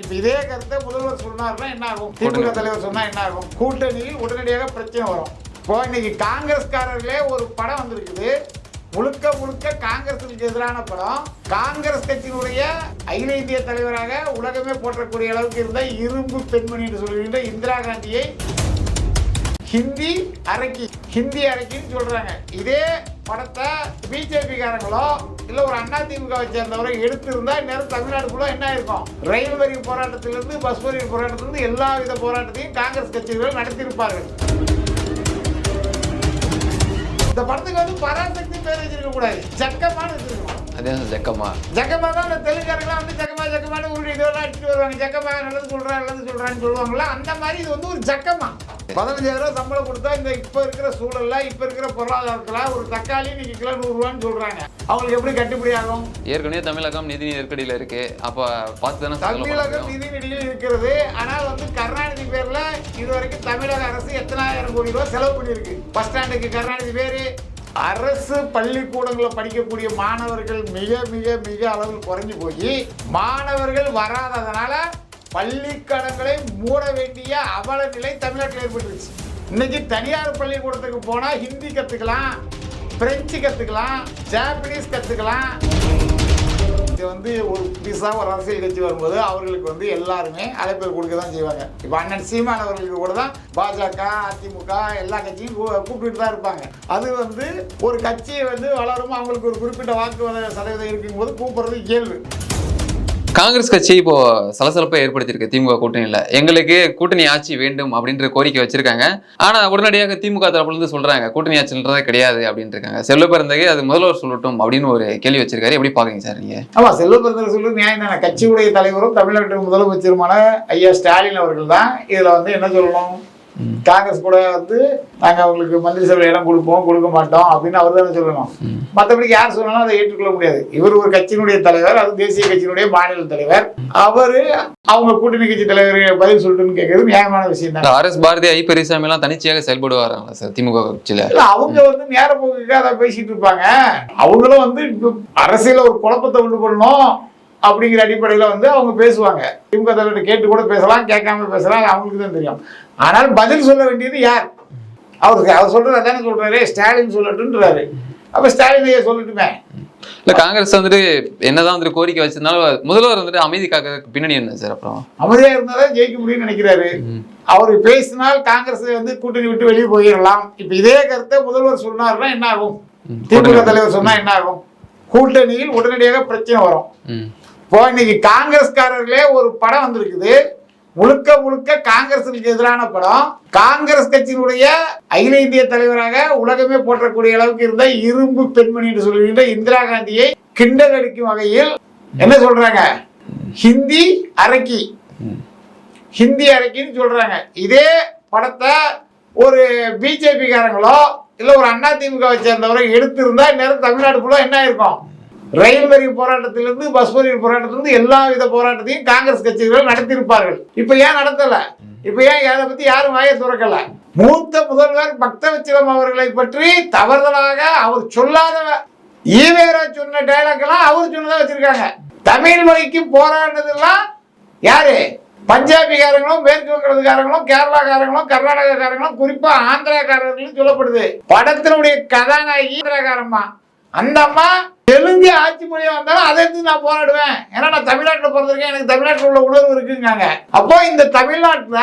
இப்ப இதே கருத்தை முதல்வர் சொன்னார்னா என்ன ஆகும் திமுக தலைவர் சொன்னா என்ன ஆகும் கூட்டணியில் உடனடியாக பிரச்சனை வரும். இப்போ இன்னைக்கு காங்கிரஸ்காரர்களே ஒரு படம் வந்திருக்குது. முழுக்க முழுக்க காங்கிரசுக்கு எதிரான படம். காங்கிரஸ் கட்சியினுடைய அகில இந்திய தலைவராக உலகமே போற்றக்கூடிய அளவுக்கு இருந்த இரும்பு பெண்மணி என்று சொல்கின்ற இந்திரா காந்தியை ஹிந்தி அரக்கி ஹிந்தி அரக்கின்னு சொல்றாங்க. இதே படத்தை பிஜேபி காரங்களோ இல்ல ஒரு அண்ணா திமுக சேர்ந்தவரை எடுத்திருந்தா இந்நேரம் தமிழ்நாடு ஃபுல்லா என்ன இருக்கும் ரயில் வரி போராட்டத்திலிருந்து பஸ் வரி போராட்டத்திலிருந்து எல்லா வித போராட்டத்தையும் காங்கிரஸ் கட்சிகள் நடத்தியிருப்பார்கள். இந்த படத்துக்கு வந்து பராசக்தி பேர் வச்சிருக்க கூடாது. ஜக்கமான்னு வச்சிருக்கணும். ஜக்கமா ஜக்கமா தான் அந்த தெலுங்காரங்களாம் வந்து ஜக்கமா ஜக்கமான உருளி இதெல்லாம் அடிச்சுட்டு வருவாங்க. ஜக்கமா நல்லது சொல்றான் நல்லது சொல்றான்னு சொல்லுவாங்கல்ல அந்த மாதிரி இது வந்து ஒரு ஜக்கமா பதினஞ்சாயிரம் சம்பளம் கொடுத்தா இந்த இப்ப இருக்கிற சூழல்ல இப்ப இருக்கிற பொருளாதாரத்துல ஒரு தக்காளி இன்னைக்கு கிலோ நூறு ரூபான்னு சொல்றாங்க. அவங்களுக்கு எப்படி கட்டுப்படி ஆகும்? ஏற்கனவே தமிழகம் நிதி நெருக்கடியில இருக்கு. அப்ப பார்த்து தானே தமிழகம். நிதி நிதியில் இருக்கிறது. ஆனால் வந்து கருணாநிதி பேர்ல இதுவரைக்கும் தமிழக அரசு எத்தனாயிரம் கோடி ரூபாய் செலவு பண்ணியிருக்கு. பஸ் ஸ்டாண்டுக்கு கருணாநிதி பேரு. அரசு பள்ளிக்கூடங்களில் படிக்கக்கூடிய மாணவர்கள் மிக மிக மிக அளவில் குறைஞ்சு போய் மாணவர்கள் வராததுனால பள்ளிக்கடங்களை மூட வேண்டிய அவல நிலை தமிழ்நாட்டில் ஏற்பட்டுருச்சு. இன்னைக்கு தனியார் பள்ளிக்கூடத்துக்கு போனால் ஹிந்தி கற்றுக்கலாம் பிரெஞ்சு கற்றுக்கலாம் ஜாப்பனீஸ் கற்றுக்கலாம் இது வந்து ஒரு புதுசாக ஒரு அரசியல் கட்சி வரும்போது அவர்களுக்கு வந்து எல்லாருமே அழைப்பு கொடுக்க தான் செய்வாங்க. இப்போ அண்ணன் சீமான் அவர்களுக்கு கூட தான் பாஜக அதிமுக எல்லா கட்சியும் கூப்பிட்டு தான் இருப்பாங்க. அது வந்து ஒரு கட்சியை வந்து வளரும்? அவங்களுக்கு ஒரு குறிப்பிட்ட வாக்கு சதவீதம் இருக்கும்போது கூப்பிடுறது இயல்பு. காங்கிரஸ் கட்சி இப்போ சலசலப்பை ஏற்படுத்தியிருக்கு திமுக கூட்டணியில். எங்களுக்கு கூட்டணி ஆட்சி வேண்டும் அப்படின்ற கோரிக்கை வச்சிருக்காங்க. ஆனா உடனடியாக திமுக தரப்புலேருந்து சொல்றாங்க கூட்டணி ஆட்சின்றதே கிடையாது அப்படின்னு இருக்காங்க செல்வ பிறந்தகை அது முதல்வர் சொல்லட்டும் அப்படின்னு ஒரு கேள்வி வச்சிருக்காரு. எப்படி பாக்குறீங்க சார் நீங்க? ஆமா செல்வபிரதர் சொல்லு நியாயம் தானே. கட்சியுடைய தலைவரும் தமிழ்நாட்டு முதலமைச்சருமான ஐயா ஸ்டாலின் அவர்கள் தான் இதுல வந்து என்ன சொல்லணும்? காங்கிரஸ் கூட வந்து நாங்க அவங்களுக்கு மந்திரி சபை இடம் கொடுப்போம் கொடுக்க மாட்டோம் அப்படின்னு அவர் தானே சொல்லணும். மற்றபடி யார் சொன்னாலும் அதை ஏற்றுக்கொள்ள முடியாது. இவர் ஒரு கட்சியினுடைய தலைவர் அது தேசிய கட்சியினுடைய மாநில தலைவர். அவரு அவங்க கூட்டணி கட்சி தலைவர் பதில் சொல்லட்டுன்னு கேட்கறது நியாயமான விஷயம் தான். R S Bharathi I Periyasamy எல்லாம் தனிச்சையாக செயல்படுவாராங்களா சார் திமுக கட்சியில? இல்ல அவங்க வந்து நேர போக்குக்கு அதை பேசிட்டு இருப்பாங்க. அவங்களும் வந்து அரசியல ஒரு குழப்பத்தை உண்டு பண்ணணும். அப்படிங்கிற அடிப்படையில வந்து அவங்க பேசுவாங்க. திமுக தலைவர்கிட்ட கேட்டு கூட பேசலாம் கேட்காம பேசலாம் அவங்களுக்கு தான் தெரியும். ஆனால் பதில் சொல்ல வேண்டியது யார்? அவருக்கு அவர் சொல்றது அதானே சொல்றாரு ஸ்டாலின் சொல்லட்டுன்றாரு அப்ப ஸ்டாலின் ஐயா சொல்லட்டுமே. இல்ல காங்கிரஸ் வந்துட்டு என்னதான் வந்துட்டு கோரிக்கை வச்சிருந்தாலும் முதல்வர் வந்துட்டு அமைதி காக்க பின்னணி என்ன சார் அப்புறம்? அமைதியா இருந்தாதான் ஜெயிக்க முடியும்னு நினைக்கிறாரு. அவர் பேசினால் காங்கிரஸ் வந்து கூட்டணி விட்டு வெளியே போயிடலாம். இப்ப இதே கருத்தை முதல்வர் சொன்னார்னா என்ன ஆகும். திமுக தலைவர் சொன்னா என்ன ஆகும்? கூட்டணியில் உடனடியாக பிரச்சனை வரும். இப்போ இன்னைக்கு காங்கிரஸ்காரர்களே ஒரு படம் வந்திருக்குது. முழுக்க முழுக்க காங்கிரசுக்கு எதிரான படம். காங்கிரஸ் கட்சியினுடைய அகில இந்திய தலைவராக உலகமே போற்றக்கூடிய அளவுக்கு இருந்த இரும்பு பெண்மணி என்று சொல்கின்ற இந்திரா காந்தியை கிண்டல் அடிக்கும் வகையில் என்ன சொல்றாங்க? ஹிந்தி அரக்கி. ஹிந்தி அரக்கின்னு சொல்றாங்க. இதே படத்தை ஒரு பிஜேபி காரங்களோ இல்ல ஒரு அண்ணா திமுக சேர்ந்தவரை எடுத்திருந்தா இந்நேரம் தமிழ்நாடு ஃபுல்லாக என்ன இருக்கும் ரயில் வரி போராட்டத்திலிருந்து பஸ் வரி போராட்டத்திலிருந்து எல்லா வித போராட்டத்தையும் காங்கிரஸ் கட்சிகள் நடத்தியிருப்பார்கள். இப்ப ஏன் நடத்தல? இப்ப ஏன் அதை பத்தி யாரும் வாயை துறக்கல? மூத்த முதல்வர் பக்தவச்சிலம் அவர்களை பற்றி தவறுதலாக அவர் சொல்லாத ஈவேரா சொன்ன டைலாக் எல்லாம் அவர் சொன்னதா வச்சிருக்காங்க. தமிழ் மொழிக்கு போராடினதெல்லாம் யாரு? பஞ்சாபிகாரங்களும் மேற்கு வங்கக்காரங்களும் கேரளாக்காரங்களும் கர்நாடகாக்காரங்களும் குறிப்பா ஆந்திராக்காரர்களும் சொல்லப்படுது. படத்தினுடைய கதாநாயகி ஆந்திராக்காரம்மா. அந்த அம்மா தெலுங்கு ஆட்சி மொழியாக வந்தாலும் அதை எடுத்து நான் போராடுவேன். ஏன்னா நான் தமிழ்நாட்டில் பிறந்திருக்கேன். எனக்கு தமிழ்நாட்டில் உள்ள உணர்வு இருக்குங்காங்க. அப்போ இந்த தமிழ்நாட்டில்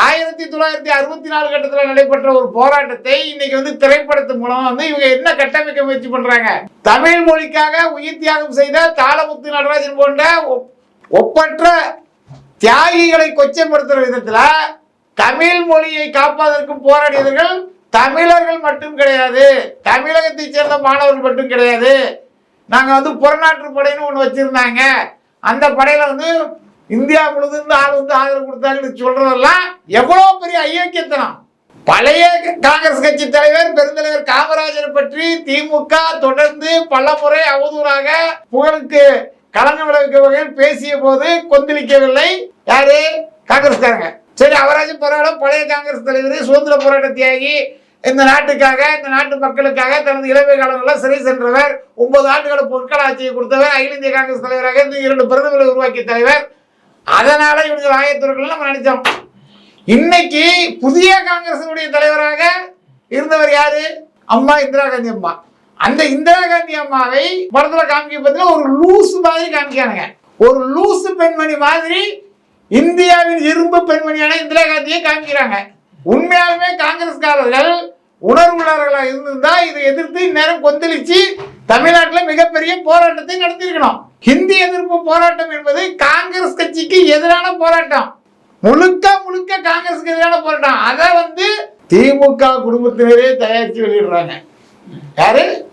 ஆயிரத்தி தொள்ளாயிரத்தி அறுபத்தி நாலு கட்டத்தில் நடைபெற்ற ஒரு போராட்டத்தை இன்னைக்கு வந்து திரைப்படத்து மூலம் வந்து இவங்க என்ன கட்டமைக்க முயற்சி பண்றாங்க? தமிழ் மொழிக்காக உயிர் தியாகம் செய்த தாளமுத்து நடராஜன் போன்ற ஒப்- ஒப்பற்ற தியாகிகளை கொச்சைப்படுத்துகிற விதத்தில் தமிழ் மொழியை காப்பதற்கு போராடியவர்கள் தமிழர்கள் மட்டும் கிடையாது. தமிழகத்தை சேர்ந்த மாணவர்கள் மட்டும் கிடையாது. நாங்கள் வந்து புறநாற்று படைன்னு ஒன்று வச்சுருந்தாங்க. அந்த படையில வந்து இந்தியா முழுதும் ஆள் வந்து ஆதரவு கொடுத்தாங்கன்னு சொல்கிறதெல்லாம் எவ்வளோ பெரிய ஐயோக்கியத்தனம். பழைய காங்கிரஸ் கட்சி தலைவர் பெருந்தலைவர் காமராஜரை பற்றி திமுக தொடர்ந்து பல முறை அவதூறாக புகழுக்கு கலந்து விளைவிக்க வகையில் பேசிய போது கொந்தளிக்கவில்லை. யாரு? காங்கிரஸ்காரங்க. சரி அவராஜ் பரவாயில்ல பழைய காங்கிரஸ் தலைவர் சுதந்திர போராட்ட தியாகி இந்த நாட்டுக்காக இந்த நாட்டு மக்களுக்காக தனது இளமை காலங்களில் சிறை சென்றவர் ஒன்பது ஆண்டுகள் பொற்கால ஆட்சியை கொடுத்தவர் அகில இந்திய காங்கிரஸ் தலைவராக இந்த இரண்டு பிரதமர்களை உருவாக்கிய தலைவர். அதனால இவங்க ஆயத்தூர்கள் நம்ம நினைச்சோம். இன்னைக்கு புதிய காங்கிரசினுடைய தலைவராக இருந்தவர் யாரு? அம்மா இந்திரா காந்தி அம்மா. அந்த இந்திரா காந்தி அம்மாவை படத்துல காமிக்க பார்த்தீங்கன்னா ஒரு லூஸ் மாதிரி காமிக்கானுங்க ஒரு லூசு பெண்மணி மாதிரி இந்தியாவின் இரும்பு பெண்மணியான இந்திரா காந்தியை காமிக்கிறாங்க. உண்மையாலுமே காங்கிரஸ்காரர்கள் உணர்வுள்ளவர்களாக இருந்திருந்தா இதை எதிர்த்து இந்நேரம் கொந்தளிச்சு தமிழ்நாட்டில் மிகப்பெரிய போராட்டத்தை நடத்தியிருக்கணும். ஹிந்தி எதிர்ப்பு போராட்டம் என்பது காங்கிரஸ் கட்சிக்கு எதிரான போராட்டம். முழுக்க முழுக்க காங்கிரஸுக்கு எதிரான போராட்டம். அதை வந்து திமுக குடும்பத்தினரே தயாரித்து வெளியிடுறாங்க. யாரு?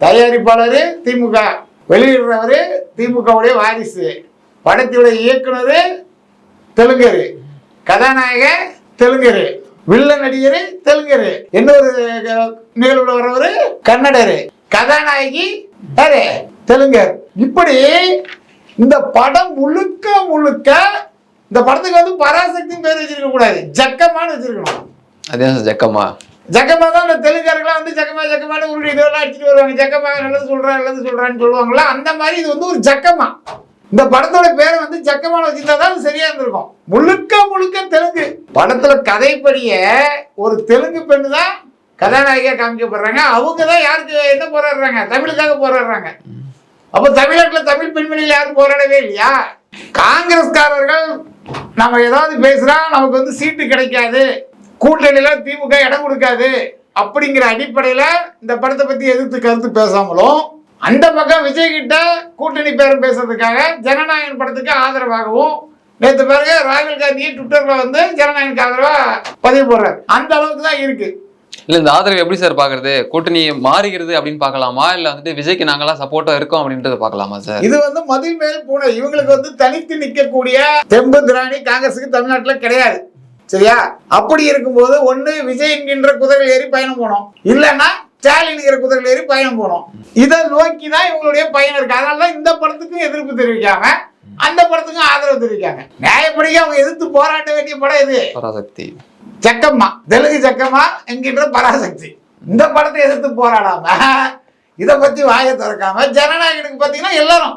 தயாரிப்பாளர் திமுக. வெளியிடுறவர் திமுகவுடைய வாரிசு. படத்தினுடைய இயக்குனர் தெலுங்கரு. கதாநாயகர் தெலுங்கரு. வில்ல நடிகர் தெலுங்கரு. இன்னொரு நிகழ்வுல வர்றவர் கன்னடரு. கதாநாயகி யாரு தெலுங்கர். இப்படி இந்த படம் முழுக்க முழுக்க இந்த படத்துக்கு வந்து பராசக்தின்னு பேர் வச்சிருக்க கூடாது. ஜக்கமான்னு வச்சிருக்கணும். அதே ஜக்கம்மா ஜக்கமா? தான் இந்த தெலுங்கர்கள்லாம் வந்து ஜக்கமா ஜக்கமான உருடி இதெல்லாம் அடிச்சுட்டு வருவாங்க. ஜக்கமா நல்லது சொல்றேன் நல்லது சொல்றான்னு சொல்லுவாங்களா? அந்த மாதிரி இது வந்து ஒரு ஜக்கமா. இந்த படத்தோட பேரை வந்து ஜக்கமான வச்சிருந்தா தான் சரியா இருந்திருக்கும். முழுக்க முழுக்க தெலுங்கு. படத்துல கதைப்படிய ஒரு தெலுங்கு பெண்ணு தான் கதாநாயகியா காமிக்கப்படுறாங்க அவங்க தான் யாருக்கு என்ன போராடுறாங்க? தமிழுக்காக போராடுறாங்க. அப்போ தமிழ்நாட்டில் தமிழ் பெண்மணிகள் யாரும் போராடவே இல்லையா? காங்கிரஸ்காரர்கள் நம்ம ஏதாவது பேசுனா நமக்கு வந்து சீட்டு கிடைக்காது. கூட்டணியில திமுக இடம் கொடுக்காது. அப்படிங்கிற அடிப்படையில இந்த படத்தை பத்தி எதிர்த்து கருத்து பேசாமலும் அந்த பக்கம் விஜய் கிட்ட கூட்டணி பேரம் பேசுறதுக்காக ஜனநாயகன் படத்துக்கு ஆதரவாகவும் நேற்று பிறகு ராகுல் காந்தியை ட்விட்டர்ல வந்து ஜனநாயகனுக்கு ஆதரவா பதிவு போடுறாரு. அந்த அளவுக்கு தான் இருக்கு. இல்ல இந்த ஆதரவு எப்படி சார் பாக்குறது? கூட்டணி மாறுகிறது அப்படின்னு பார்க்கலாமா இல்ல வந்துட்டு விஜய்க்கு நாங்களாம் சப்போர்ட்டா இருக்கோம் அப்படின்றத பார்க்கலாமா சார்? இது வந்து மதில் மேல் பூனை இவங்களுக்கு வந்து தனித்து நிற்கக்கூடிய தெம்பு திராணி காங்கிரஸுக்கு தமிழ்நாட்டுல கிடையாது. சரியா? அப்படி இருக்கும்போது ஒண்ணு விஜய் என்கின்ற குதிரையில் ஏறி பயணம் போனோம். இல்லைன்னா ஸ்டாலின்ங்கிற குதிரையில் ஏறி பயணம் போனோம். இதை நோக்கி தான் இவங்களுடைய பயணம் இருக்கு. அதனால தான் இந்த படத்துக்கும் எதிர்ப்பு தெரிவிக்காம அந்த படத்துக்கும் ஆதரவு தெரிவிக்காங்க நியாயப்படியே அவங்க எதிர்த்து போராட்ட வேண்டிய படம் இது. பராசக்தி. ஜக்கம்மா தெலுங்கு ஜக்கம்மா என்கின்ற பராசக்தி. இந்த படத்தை எதிர்த்து போராடாம இதை பத்தி வாயை திறக்காம ஜனநாயகனுக்கு பாத்தீங்கன்னா எல்லாரும்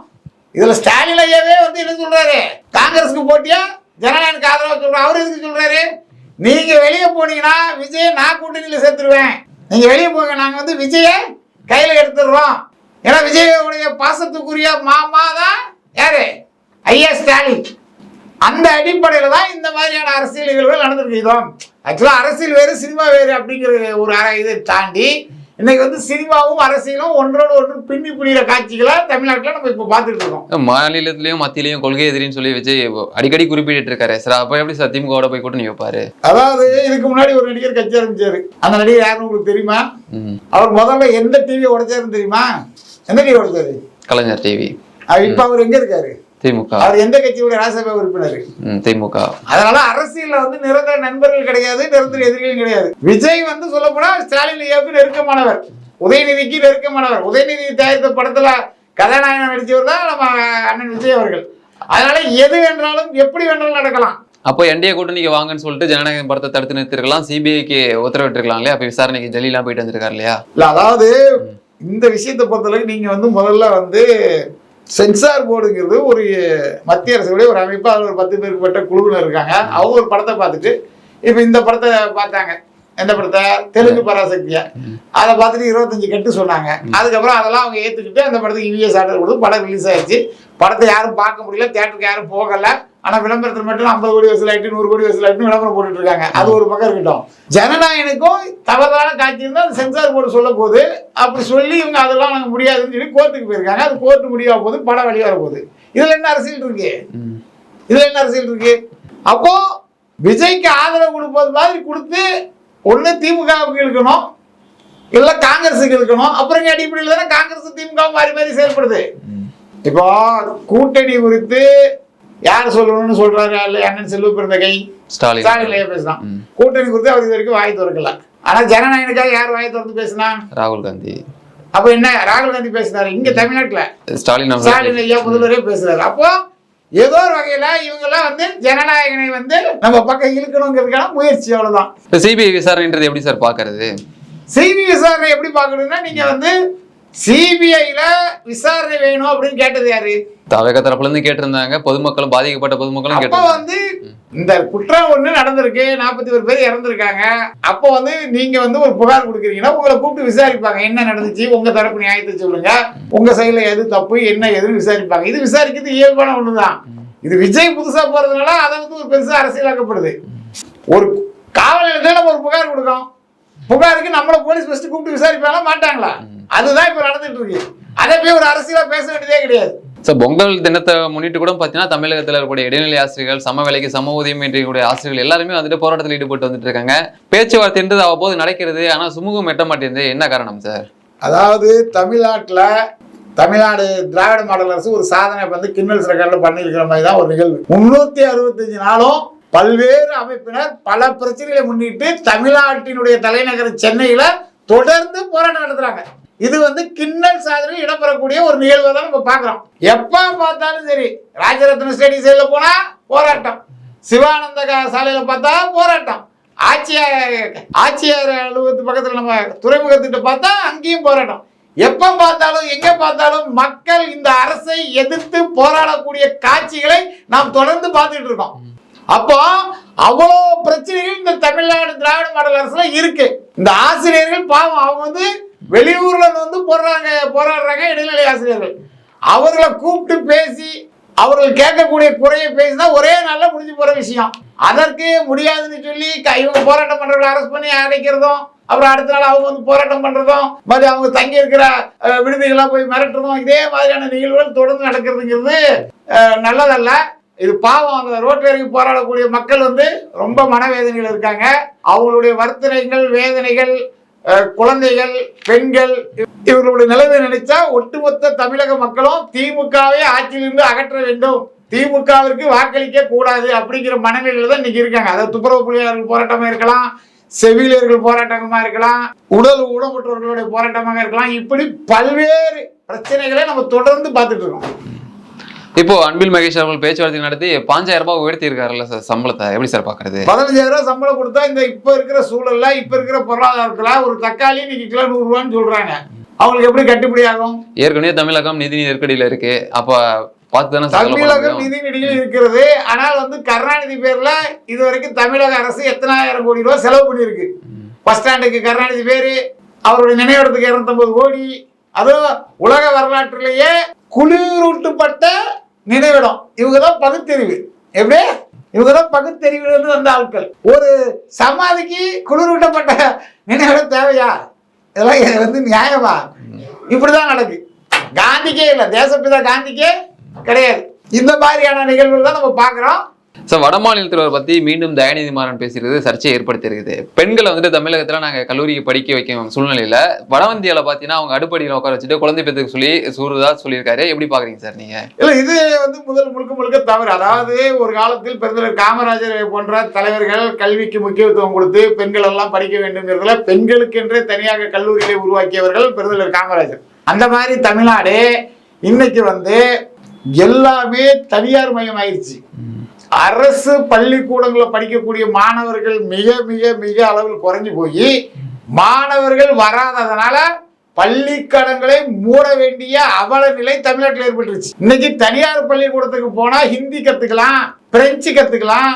இதுல ஸ்டாலின் ஐயாவே வந்து என்ன சொல்றாரு? காங்கிரஸுக்கு போட்டியா? ஜனநாயகனுக்கு ஆதரவா சொல்றாரு அவர் எதுக்கு சொல்றாரு? நீங்க வெளியே போனீங்கன்னா விஜய் நான் கூட்டணியில சேர்த்துருவேன். நீங்க வெளியே போங்க நாங்க வந்து விஜய கையில எடுத்துடுறோம். ஏன்னா விஜயோடைய பாசத்துக்குரிய மாமா தான் யாரு? ஐயா ஸ்டாலின் அந்த அடிப்படையில் தான் இந்த மாதிரியான அரசியல் நிகழ்வுகள் நடந்திருக்கு. இதோ ஆக்சுவலாக அரசியல் வேறு சினிமா வேறு அப்படிங்கிற ஒரு இதை தாண்டி இன்னைக்கு வந்து சினிமாவும் அரசியலும் ஒன்றோடு ஒன்று பின்னி புரிகிற காட்சிகளை தமிழ்நாட்டில் நம்ம இப்போ பார்த்துட்டு இருக்கோம். மாநிலத்திலயும் மத்தியிலயும் கொள்கை எதிரின்னு சொல்லி விஜய் அடிக்கடி குறிப்பிட்டு இருக்காரு சார் அப்ப எப்படி சார் திமுகவோட போய் கூட்டணி வைப்பாரு? அதாவது இதுக்கு முன்னாடி ஒரு நடிகர் கட்சி ஆரம்பிச்சாரு. அந்த நடிகர் யாருன்னு உங்களுக்கு தெரியுமா. அவர் முதல்ல எந்த டிவியை உடைச்சாருன்னு தெரியுமா? எந்த டிவி உடைச்சாரு கலைஞர் டிவி இப்போ அவர் எங்க இருக்காரு? திமுக. அவர் எந்த கட்சியுடைய ராஜ்யசபா உறுப்பினர்? திமுக. அதனால அரசியல்ல வந்து நிரந்தர நண்பர்கள் கிடையாது நிரந்தர எதிரிகள் கிடையாது. விஜய் வந்து சொல்ல போனா ஸ்டாலின் ஐயாவுக்கு நெருக்கமானவர் உதயநிதிக்கு நெருக்கமானவர். உதயநிதி தயாரித்த படத்துல கதாநாயகன் நடிச்சவர் தான் நம்ம அண்ணன் விஜய் அவர்கள். அதனால எது வேண்டாலும் எப்படி வேண்டாலும் நடக்கலாம். அப்போ என்டிஏ கூட்டணிக்கு வாங்கன்னு சொல்லிட்டு ஜனநாயகம் படத்தை தடுத்து நிறுத்திருக்கலாம். சிபிஐக்கு உத்தரவிட்டிருக்கலாம் இல்லையா? அப்ப விசாரணைக்கு ஜெலிலாம் போயிட்டு வந்திருக்காரு இல்லையா? இல்ல அதாவது இந்த விஷயத்தை பொறுத்தளவுக்கு நீங்க வந்து முதல்ல வந்து சென்சார் போர்டுங்கிறது ஒரு மத்திய அரசுடைய ஒரு அமைப்பு அதில் ஒரு பத்து பேருக்கு பட்ட குழுவில் இருக்காங்க. அவங்க ஒரு படத்தை பார்த்துட்டு இப்போ இந்த படத்தை பார்த்தாங்க. எந்த படத்தை? தெலுங்கு பராசக்தியா? அதை பார்த்துட்டு இருபத்தஞ்சு கட்டு சொன்னாங்க. அதுக்கப்புறம் அதெல்லாம் அவங்க ஏற்றுக்கிட்டு அந்த படத்துக்கு இவிஎஸ் ஆர்டர் கொடுத்து படம் ரிலீஸ் ஆயிடுச்சு. படத்தை யாரும் பார்க்க முடியல தேட்டருக்கு யாரும் போகல. ஆனால் விளம்பரத்தில் மட்டும் ஐம்பது கோடி வசூல் ஆயிட்டு நூறு கோடி வசூல் ஆயிட்டு விளம்பரம் போட்டுட்டு இருக்காங்க. அது ஒரு பக்கம் இருக்கட்டும். ஜனநாயகனுக்கும் தவறான காட்சி இருந்தால் அது சென்சார் போர்டு சொல்ல போகுது. அப்படி சொல்லி இவங்க அதெல்லாம் நாங்கள் முடியாதுன்னு சொல்லி கோர்ட்டுக்கு போயிருக்காங்க. அது கோர்ட்டு முடிவா போகுது படம் வெளியே வர போகுது. இதில் என்ன அரசியல் இருக்கு. இதுல என்ன அரசியல் இருக்கு? அப்போ விஜய்க்கு ஆதரவு கொடுப்பது மாதிரி கொடுத்து ஒண்ணு திமுகவுக்கு இழுக்கணும் இல்ல காங்கிரஸுக்கு இழுக்கணும் அப்புறம் அடிப்படையில் தானே காங்கிரஸ் திமுக மாறி மாறி செயல்படுது. இப்போ கூட்டணி குறித்து யார் சொல்லணும்னு சொல்றாரு அண்ணன் செல்வ பிறந்தகை ஸ்டாலின். ஸ்டாலின் பேசினான். கூட்டணி குறித்து அவர் இது வரைக்கும் வாய் திறக்கல. ஆனா ஜனநாயகனுக்காக யார் வாய் திறந்து பேசினா? ராகுல் காந்தி. அப்ப என்ன? ராகுல் காந்தி பேசினாரு இங்க தமிழ்நாட்டுல. ஸ்டாலின் ஸ்டாலின் ஐயா முதல்வரே பேசுறாரு. அப்போ ஏதோ ஒரு வகையில இவங்க எல்லாம் வந்து ஜனநாயகனை வந்து நம்ம பக்கம் இழுக்கணுங்கிறதுக்கான முயற்சி அவ்வளவுதான். இப்போ சிபிஐ விசாரணைன்றது எப்படி சார் பாக்குறது செய்தி விசாரணை எப்படி பார்க்கணும்னா நீங்க வந்து சிபிஐல விசாரணை வேணும் அப்படின்னு கேட்டது யாரு? தவக தரப்புல இருந்து கேட்டிருந்தாங்க. பொதுமக்களும் பாதிக்கப்பட்ட பொதுமக்களும் அப்ப வந்து இந்த குற்றம் ஒண்ணு நடந்திருக்கு. நாற்பத்தி ஒரு பேர் இறந்திருக்காங்க. அப்போ வந்து நீங்க வந்து ஒரு புகார் கொடுக்குறீங்கன்னா உங்களை கூப்பிட்டு விசாரிப்பாங்க. என்ன நடந்துச்சு? உங்க தரப்பு நியாயத்தை சொல்லுங்க. உங்க சைடுல எது தப்பு? என்ன எதுன்னு விசாரிப்பாங்க. இது விசாரிக்கிறது இயல்பான ஒண்ணுதான். இது விஜய் புதுசா போறதுனால அதை வந்து ஒரு பெருசா அரசியலாக்கப்படுது. ஒரு காவல் நிலையத்துல நம்ம ஒரு புகார் கொடுக்கோம் புகாருக்கு நம்மள போலீஸ் ஃபர்ஸ்ட் கூப்பிட்டு விசாரிப்பாங்களா? மாட்டாங்களா? அதுதான் இப்ப நடந்துட்டு இருக்கு அதை போய் ஒரு அரசியலா பேச வேண்டியதே கிடையாது. ஸோ பொங்கல் தினத்தை முன்னிட்டு கூட பார்த்தீங்கன்னா தமிழகத்தில் இருக்கக்கூடிய இடைநிலை ஆசிரியர்கள் சம வேலைக்கு சம ஊதியம் என்ற ஆசிரியர்கள் எல்லாருமே வந்துட்டு போராட்டத்தில் ஈடுபட்டு வந்துட்டு இருக்காங்க பேச்சுவார்த்தைன்றது அவ்வப்போது நடக்கிறது ஆனால் சுமூகம் எட்ட மாட்டேங்குது. என்ன காரணம் சார் அதாவது தமிழ்நாட்டில் தமிழ்நாடு திராவிட மாடல் அரசு ஒரு சாதனை வந்து கின்னல்ஸ் ரெக்கார்டில் பண்ணியிருக்கிற மாதிரி தான் ஒரு நிகழ்வு. முன்னூத்தி அறுபத்தஞ்சு நாளும் பல்வேறு அமைப்பினர் பல பிரச்சனைகளை முன்னிட்டு தமிழ்நாட்டினுடைய தலைநகர் சென்னையில தொடர்ந்து போராட்டம் நடத்துறாங்க. இது வந்து கிண்ணல் சாதனையில் இடம்பெறக்கூடிய ஒரு நிகழ்வை தான் நம்ம பார்க்குறோம். எப்போ பார்த்தாலும் சரி ராஜரத்ன ஸ்டேடியம் சைடில் போனால் போராட்டம். சிவானந்த சாலையில் பார்த்தா போராட்டம். ஆட்சியார் ஆட்சியார் அலுவலகத்து பக்கத்தில் நம்ம துறைமுகத்திட்ட பார்த்தா அங்கேயும் போராட்டம். எப்போ பார்த்தாலும் எங்கே பார்த்தாலும் மக்கள் இந்த அரசை எதிர்த்து போராடக்கூடிய காட்சிகளை நாம் தொடர்ந்து பார்த்துட்டு இருக்கோம். அப்போ அவ்வளோ பிரச்சனைகள் இந்த தமிழ்நாடு திராவிட மாடல் அரசுல இருக்கு. இந்த ஆசிரியர்கள் பாவம் அவங்க வந்து வெளியூர்ல வந்து போடுறாங்க போராடுறாங்க இடைநிலை ஆசிரியர்கள். அவர்களை கூப்பிட்டு பேசி அவர்கள் கேட்கக்கூடிய குறையை பேசினா ஒரே நாள்ல முடிஞ்சு போற விஷயம். அதற்கு முடியாதுன்னு சொல்லி இவங்க போராட்டம் பண்றவங்களை அரெஸ்ட் பண்ணி அடைக்கிறதும் அப்புறம் அடுத்த நாள் அவங்க வந்து போராட்டம் பண்றதும் மாதிரி அவங்க தங்கி இருக்கிற விடுதிகள்லாம் போய் மிரட்டுறதும் இதே மாதிரியான நிகழ்வுகள் தொடர்ந்து நடக்கிறதுங்கிறது நல்லதல்ல. இது பாவம். அந்த ரோட்டில் இறங்கி போராடக்கூடிய மக்கள் வந்து ரொம்ப மனவேதனையில் இருக்காங்க. அவங்களுடைய வர்த்தனைகள் வேதனைகள் குழந்தைகள் பெண்கள் இவர்களுடைய நிலைமை நினைச்சா ஒட்டுமொத்த தமிழக மக்களும் திமுகவை ஆட்சியிலிருந்து அகற்ற வேண்டும். திமுகவிற்கு வாக்களிக்க கூடாது அப்படிங்கிற மனநிலையில தான் இன்னைக்கு இருக்காங்க. அதாவது துப்புரவு புள்ளியாளர்கள் போராட்டமா இருக்கலாம் செவிலியர்கள் போராட்டமா இருக்கலாம் உடல் ஊனமுற்றவர்களுடைய போராட்டமாக இருக்கலாம். இப்படி பல்வேறு பிரச்சனைகளை நம்ம தொடர்ந்து பார்த்துட்டு இருக்கோம். இப்போ அன்பில் மகேஷ் அவர்கள் பேச்சுவார்த்தை நடத்தி பாஞ்சாயிரம் ரூபாய் உயர்த்தி இருக்காருல்ல சார் சம்பளத்தை. எப்படி சார் பாக்குறது பதினஞ்சாயிரம் ரூபாய் சம்பளம் கொடுத்தா இந்த இப்ப இருக்கிற சூழல்ல இப்ப இருக்கிற பொருளாதாரத்துல ஒரு தக்காளி இன்னைக்கு கிலோ நூறு ரூபான்னு சொல்றாங்க. அவங்களுக்கு எப்படி கட்டுப்படி ஆகும்? ஏற்கனவே தமிழகம் நிதி நெருக்கடியில இருக்கு. அப்ப தமிழகம். நிதி நிதியில் இருக்கிறது. ஆனால் வந்து கருணாநிதி பேர்ல இது வரைக்கும் தமிழக அரசு எத்தனாயிரம் கோடி ரூபாய் செலவு பண்ணியிருக்கு. பஸ் ஸ்டாண்டுக்கு கருணாநிதி பேரு அவருடைய நினைவிடத்துக்கு இருநூத்தம்பது கோடி. அதுவும் உலக வரலாற்றிலேயே குளிரூட்டப்பட்ட நினைவிடம். இவங்க தான் பகுத்தறிவு. எப்படி? இவங்க தான் பகுத்தறிவுல இருந்து வந்த ஆட்கள். ஒரு சமாதிக்கு குளிர்விட்டப்பட்ட நினைவிடம் தேவையா? இதெல்லாம் இது வந்து நியாயமா? இப்படிதான் நடக்கு. காந்திக்கே இல்லை. தேசப்பிதா காந்திக்கே கிடையாது. இந்த மாதிரியான நிகழ்வுகள் தான் நம்ம பார்க்குறோம். சார் வட மாநிலத்தில் பத்தி மீண்டும் தயாநிதி மாறன் பேசுறது சர்ச்சையை ஏற்படுத்தியிருக்குது. பெண்களை வந்துட்டு தமிழகத்துல நாங்க கல்லூரிக்கு படிக்க வைக்கும் சூழ்நிலையில வடவந்தியால பாத்தீங்கன்னா அவங்க அடுப்படியில உட்கார வச்சுட்டு குழந்தை பெற்றுக்கு சொல்லி சூறுதா சொல்லியிருக்காரு. எப்படி பாக்குறீங்க சார் நீங்க? இல்லை இது வந்து முதல் முழுக்க முழுக்க தவறு. அதாவது ஒரு காலத்தில் பெருந்தலைவர் காமராஜர் போன்ற தலைவர்கள் கல்விக்கு முக்கியத்துவம் கொடுத்து பெண்கள் எல்லாம் படிக்க வேண்டும்ங்கிறதுல பெண்களுக்கென்றே தனியாக கல்லூரிகளை உருவாக்கியவர்கள் பெருந்தலைவர் காமராஜர். அந்த மாதிரி தமிழ்நாடு இன்னைக்கு வந்து எல்லாமே தனியார் மயம் ஆயிடுச்சு அரசு பள்ளிக்கூடங்களில் படிக்கக்கூடிய மாணவர்கள் மிக மிக மிக அளவில் குறைஞ்சு போய் மாணவர்கள் வராததுனால பள்ளிக்கடங்களை மூட வேண்டிய அவல நிலை தமிழ்நாட்டில் ஏற்பட்டுருச்சு. இன்னைக்கு தனியார் பள்ளிக்கூடத்துக்கு போனால் ஹிந்தி கற்றுக்கலாம் பிரெஞ்சு கற்றுக்கலாம்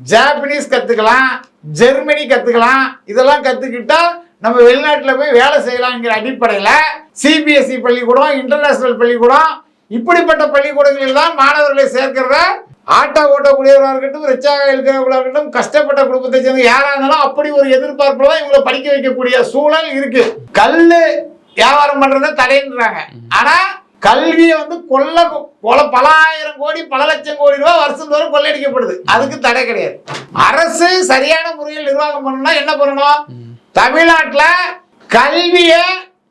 ஜாப்பனீஸ் கற்றுக்கலாம் ஜெர்மனி கற்றுக்கலாம் இதெல்லாம் கற்றுக்கிட்டா நம்ம வெளிநாட்டில் போய் வேலை செய்யலாங்கிற அடிப்படையில் சிபிஎஸ்இ பள்ளிக்கூடம் இன்டர்நேஷனல் பள்ளிக்கூடம் இப்படிப்பட்ட பள்ளிக்கூடங்களில் தான் மாணவர்களை சேர்க்கிறத ஆட்டோ ஓட்டக்கூடியவர்களாக இருக்கட்டும் ரிச்சாக இருக்கிறவர்களாக இருக்கட்டும் கஷ்டப்பட்ட குடும்பத்தை சேர்ந்த யாராக இருந்தாலும் அப்படி ஒரு எதிர்பார்ப்பில் தான் இவங்களை படிக்க வைக்கக்கூடிய சூழல் இருக்கு. கல் வியாபாரம் பண்றத தடைன்றாங்க. ஆனா கல்வியை வந்து கொள்ள கொல பல ஆயிரம் கோடி பல லட்சம் கோடி ரூபாய் வருஷம் தோறும் கொள்ளையடிக்கப்படுது அதுக்கு தடை கிடையாது. அரசு சரியான முறையில் நிர்வாகம் பண்ணணும்னா என்ன பண்ணணும்? தமிழ்நாட்டில் கல்வியை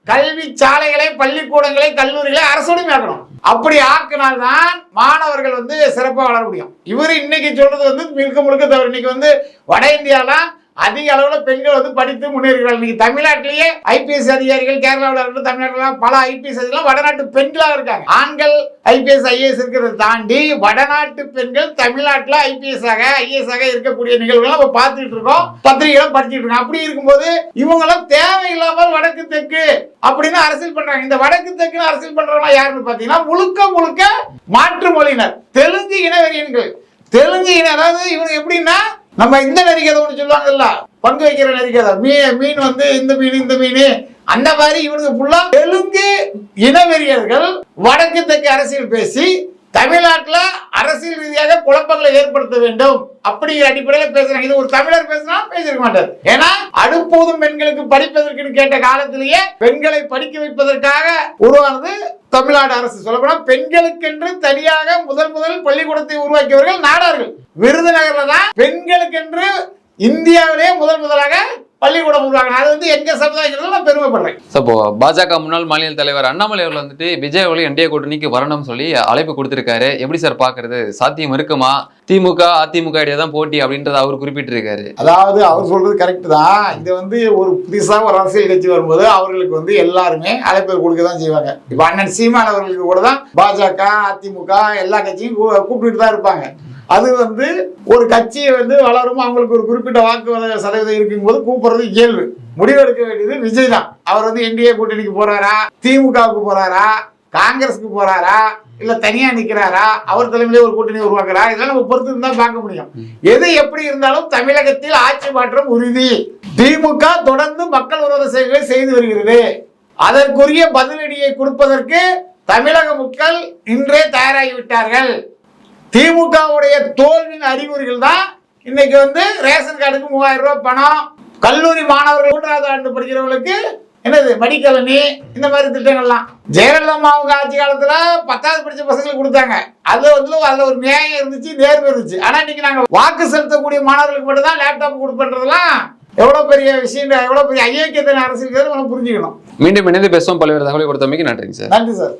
கல்வி சாலைகளை பள்ளிக்கூடங்களை கல்லூரிகளை அரசோடு மேற்கணும் அப்படி ஆக்கினால்தான் மாணவர்கள் வந்து சிறப்பாக வளர முடியும். இவர் இன்னைக்கு சொல்றது வந்து முழுக்க முழுக்க தவறு. இன்னைக்கு வந்து வட இந்தியாலாம் அதிக அளவுல பெண்கள் வந்து படித்து முன்னேறுகிறார்கள். இன்னைக்கு தமிழ்நாட்டிலேயே ஐபிஎஸ் அதிகாரிகள் கேரளாவில் இருந்து தமிழ்நாட்டில் பல ஐபிஎஸ் அதிகாரிகள் வடநாட்டு பெண்களாக இருக்காங்க. ஆண்கள் ஐபிஎஸ் ஐஏஎஸ் இருக்கிறத தாண்டி வடநாட்டு பெண்கள் தமிழ்நாட்டில் ஐபிஎஸ் ஆக ஐஏஎஸ் ஆக இருக்கக்கூடிய நிகழ்வுகள் நம்ம பார்த்துட்டு இருக்கோம். பத்திரிகைகளும் படிச்சுட்டு இருக்கோம். அப்படி இருக்கும்போது இவங்களும் தேவையில்லாமல் வடக்கு தெற்கு அப்படின்னு அரசியல் பண்றாங்க. இந்த வடக்கு தெற்கு அரசியல் பண்றவங்க யாருன்னு பாத்தீங்கன்னா முழுக்க முழுக்க மாற்று மொழியினர். தெலுங்கு இனவெறியன்கள் தெலுங்கு இன அதாவது இவங்க எப்படின்னா நம்ம இந்த நெறிக்கதை ஒன்று சொல்லுவாங்கல்ல. பங்கு வைக்கிற நெறிக்கதை மீன் மீன் வந்து இந்த மீன் இந்த மீன். அந்த மாதிரி இவனுக்கு ஃபுல்லா தெலுங்கு இனவெறியர்கள் வடக்கு தெற்கு அரசியல் பேசி தமிழ்நாட்டில் அரசியல் ரீதியாக குழப்பங்களை ஏற்படுத்த வேண்டும். அப்படிங்கிற அடிப்படையில் பேசுறாங்க. இது ஒரு தமிழர் பேசினா பேசிருக்க மாட்டார். ஏன்னா அடுப்போதும் பெண்களுக்கு படிப்பதற்குன்னு கேட்ட காலத்திலேயே பெண்களை படிக்க வைப்பதற்காக உருவானது தமிழ்நாடு அரசு. சொல்லப்போனா பெண்களுக்கென்று தனியாக முதல் முதல் பள்ளிக்கூடத்தை உருவாக்கியவர்கள் நாடார்கள். விருதுநகர்ல தான் பெண்களுக்கென்று இந்தியாவிலேயே முதல் முதலாக பள்ளிக்கூடம் உருவாக்கினார் அது வந்து எங்க சமுதாயத்தில் நான் பெருமைப்படுறேன். So, இப்போ பாஜக முன்னாள் மாநில தலைவர் அண்ணாமலை அவர்கள் வந்துட்டு விஜய் அவர்கள் என்டிஏ கூட்டணிக்கு வரணும்னு சொல்லி அழைப்பு கொடுத்திருக்காரு. எப்படி சார் பாக்குறது சாத்தியம் இருக்குமா? திமுக அதிமுக இடையே தான் போட்டி அப்படின்றத அவர் குறிப்பிட்டிருக்காரு. அதாவது அவர் சொல்றது கரெக்ட் தான். இது வந்து ஒரு புதுசா ஒரு அரசியல் கட்சி வரும்போது அவர்களுக்கு வந்து எல்லாருமே அழைப்பு கொடுக்க தான் செய்வாங்க. இப்ப அண்ணன் சீமான் அவர்களுக்கு கூட தான் பாஜக அதிமுக எல்லா கட்சியும் கூப்பிட்டுட்டு தான் இருப்பாங்க. அது வந்து ஒரு கட்சியை வந்து வளரும் அவங்களுக்கு ஒரு குறிப்பிட்ட வாக்கு வத- சதவீதம் இருக்கும்போது கூப்பிடுறது இயல்பு. முடிவெடுக்க வேண்டியது விஜய் தான். அவர் வந்து என்டிஏ கூட்டணிக்கு போறாரா திமுகவுக்கு போறாரா காங்கிரஸுக்கு போறாரா இல்ல தனியா நிக்கிறாரா அவர் தலைமையிலே ஒரு கூட்டணி உருவாக்குறா இதெல்லாம் நம்ம பொறுத்து தான் பார்க்க முடியும். எது எப்படி இருந்தாலும் தமிழகத்தில் ஆட்சி மாற்றம் உறுதி. திமுக தொடர்ந்து மக்கள் விரோத செயல்களை செய்து வருகிறது. அதற்குரிய பதிலடியை கொடுப்பதற்கு தமிழக மக்கள் இன்றே தயாராகிவிட்டார்கள் திமுகவுடைய தோல்வியின் அறிகுறிகள் தான் இன்னைக்கு வந்து ரேஷன் கார்டுக்கு மூவாயிரம் ரூபாய் பணம். கல்லூரி மாணவர்கள் மூன்றாவது ஆண்டு படிக்கிறவங்களுக்கு என்னது மடிக்கலனி இந்த மாதிரி திட்டங்கள்லாம். ஜெயலலிதா அம்மாவுங்க ஆட்சி காலத்துல பத்தாவது படிச்ச பசங்களுக்கு கொடுத்தாங்க. அதுல வந்து அதுல ஒரு நியாயம் இருந்துச்சு நேர்மை இருந்துச்சு. ஆனா இன்னைக்கு நாங்க வாக்கு செலுத்தக்கூடிய மாணவர்களுக்கு மட்டும் தான் லேப்டாப் கொடுப்பன்றதெல்லாம் எவ்வளவு பெரிய விஷயம் எவ்வளவு பெரிய ஐயோக்கியத்தின் அரசியல் நம்ம புரிஞ்சுக்கணும். மீண்டும் இணைந்து பேசுவோம். பல்வேறு தகவலை கொடுத்தமைக்கு நன்றிங்க சார். நன்றி சார்.